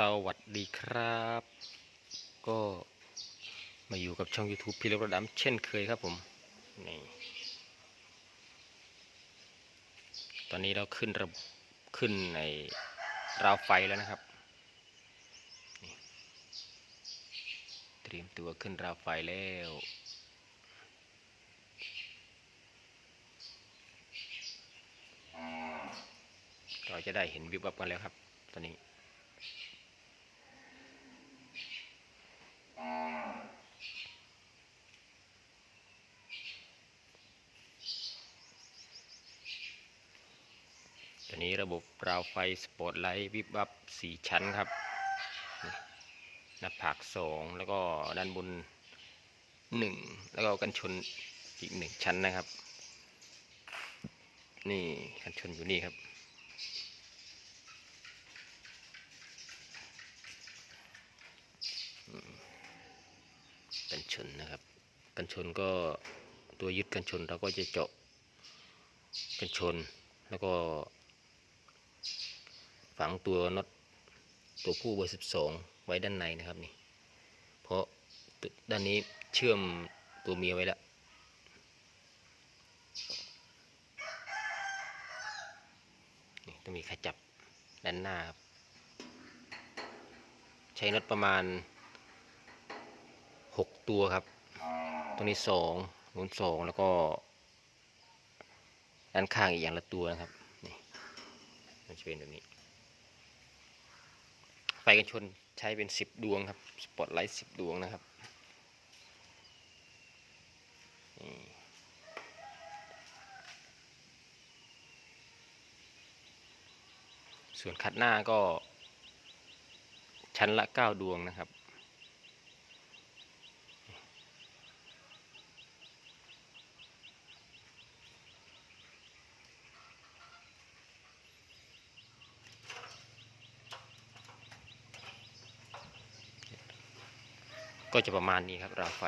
สวัสดีครับ ก็มาอยู่กับช่อง YouTube พี่เล็กรถดำเช่นเคยครับผมนี่ตอนนี้เราขึ้นระขึ้นในราวไฟแล้วนะครับเตรียมตัวขึ้นราวไฟแล้วเราจะได้เห็นวิบวับกันแล้วครับ ตอนนี้ ตอนนี้ระบบราวไฟสปอตไลท์วิบวับสี่ชั้นครับหน้าผากสองแล้วก็ด้านบนหนึ่งแล้วก็กันชนอีกหนึ่งชั้นนะครับ นี่กันชนอยู่นี่ครับ กันชนนะครับ กันชนก็ตัวยึดกันชนเราก็จะเจาะกันชน แล้วก็ ฝังตัวน็อตตัวผู้เบอร์สิบสองไว้ด้านในนะครับนี่ เพราะด้านนี้เชื่อมตัวเมียไว้แล้วนี่ต้องมีขจับด้านหน้าครับ ใช้น็อตประมาณ หกตัวครับ ตรงนี้สองนู้นสองแล้วก็ด้านข้างอีกอย่างละตัวนะครับนี่มันจะเป็นแบบนี้ไฟกันชนใช้เป็นสิบดวงครับสปอตไลท์สิบดวงนะครับนี่ส่วนคัดหน้าก็ชั้นละเก้าดวงนะครับ ก็จะประมาณนี้ครับราวไฟ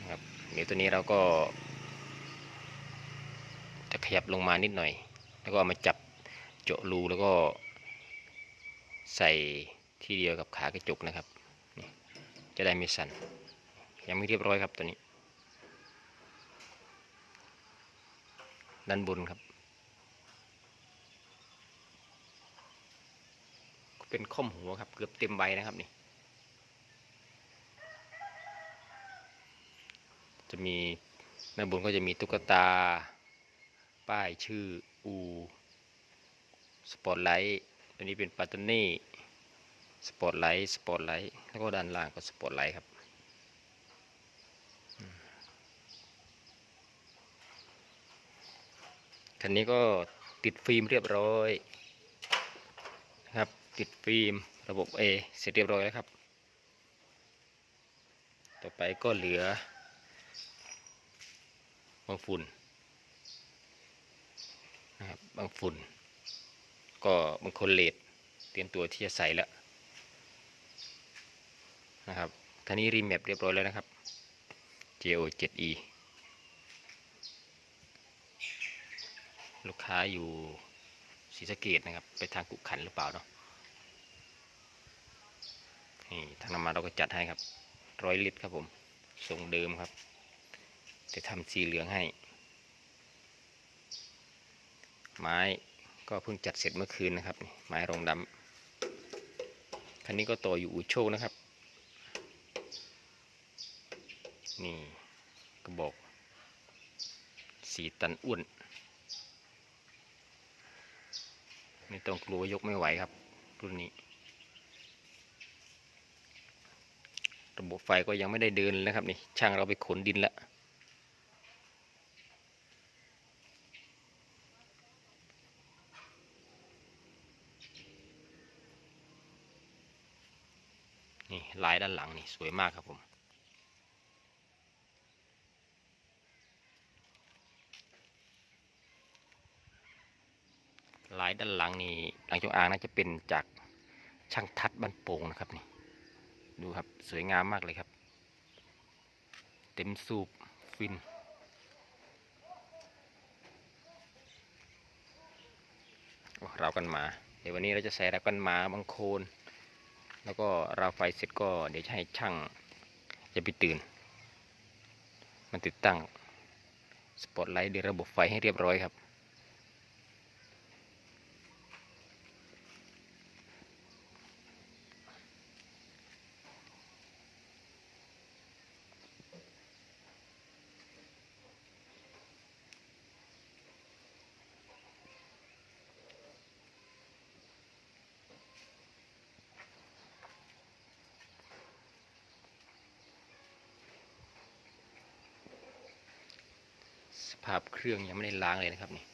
นะครับเดี๋ยวตัวนี้เราก็ จะขยับลงมานิดหน่อย แล้วก็เอามาจับเจาะรูแล้วก็ใส่ที่เดียวกับขากระจกนะครับ จะได้ไม่สั่นยังไม่เรียบร้อยครับตัวนี้ ด้านบนครับ เป็นข้อมหัวครับเกือบเต็มใบนะครับนี่ จะมีด้านบนก็จะมีตุ๊กตา ป้ายชื่ออูสปอตไลท์ตัวนี้เป็นปัตตานีสปอตไลท์สปอตไลท์แล้วก็ด้านล่างก็สปอตไลท์ครับคันนี้ก็ติดฟิล์มเรียบร้อยนะครับติดฟิล์มระบบ A เสร็จเรียบร้อยแล้วครับ ต่อไปก็เหลือ บางฝุ่นนะครับบางฝุ่น ก็บางคนเลดเตรียมตัวที่จะใส่แล้วนะครับท่านี้รีแมปเรียบร้อยแล้วนะครับ JO 7E ลูกค้าอยู่ศรีสะเกดนะครับ ไปทางกุขันหรือเปล่าเนาะนี่ทางน้ำมันเราก็จัดให้ครับร้อยลิตรครับผมทรงเดิมครับ จะทำสีเหลืองให้ ไม้ก็เพิ่งจัดเสร็จเมื่อคืนนะครับ ไม้รองดำคันนี้ก็ต่ออยู่อู่โชคนะครับ นี่กระบอกสีตันอ้วนไม่ต้องกลัวยกไม่ไหวครับ รุ่นนี้ ระบบไฟก็ยังไม่ได้เดินนะครับนี่ช่างเราไปขนดินแล้ว นี่ลายด้านหลังนี่สวยมากครับผมลายด้านหลังนี่หลังจงอางน่าจะเป็นจากช่างทัดบ้านโป่งนะครับนี่ดูครับสวยงามมากเลยครับ เต็มสูบฟิน เรากันมา เดี๋ยววันนี้เราจะใส่รักกันหมาบางโคน แล้วก็ราวไฟเสร็จก็เดี๋ยวจะให้ช่างจะไปตื่น มันติดตั้งสปอตไลท์ด้วยระบบไฟให้เรียบร้อยครับ ส ภาพเครื่องยังไม่ได้ล้างเลยนะครับนี่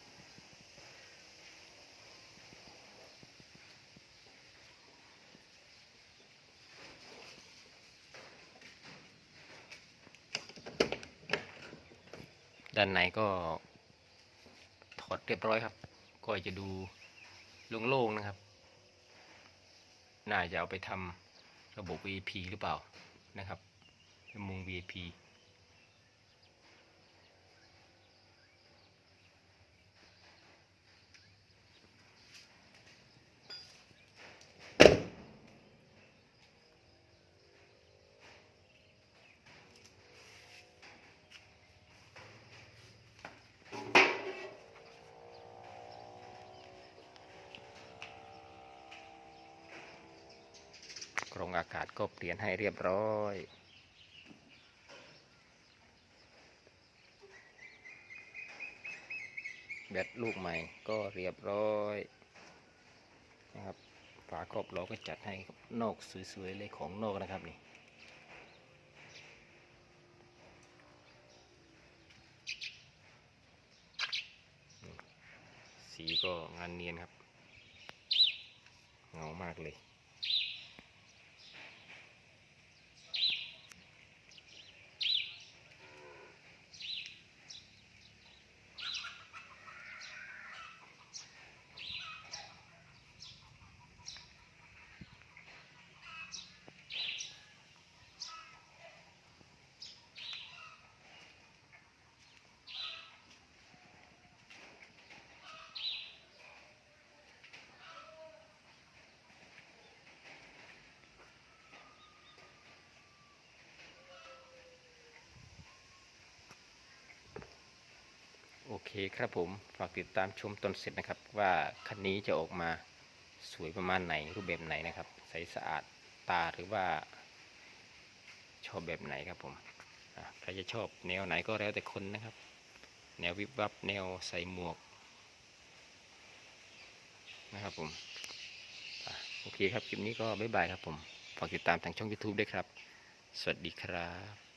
ด้านในก็ถอดเรียบร้อยครับ ก็จะดูโล่งๆนะครับ น่าจะเอาไปทำระบบ VP หรือเปล่านะครับมุง VP องอากาศก็เปลี่ยนให้เรียบร้อย แบตลูกใหม่ก็เรียบร้อยนะครับฝาครอบเราก็จัดให้นอกสวยๆเลยของนอกนะครับนี่สีก็งานเนียนครับ เงามากเลย เคครับผม ฝากติดตามชมตนเสร็จนะครับ ว่าคันนี้จะออกมาสวยประมาณไหนรูปแบบไหนนะครับ ใสสะอาดตาหรือว่าชอบแบบไหนครับผมใครจะชอบแนวไหนก็แล้วแต่คนนะครับ แนววิบวับแนวใส่หมวกนะครับผมโอเคครับคลิปนี้ก็บ๊ายบายครับผม ฝากติดตามทางช่อง YouTube ด้วยครับ สวัสดีครับ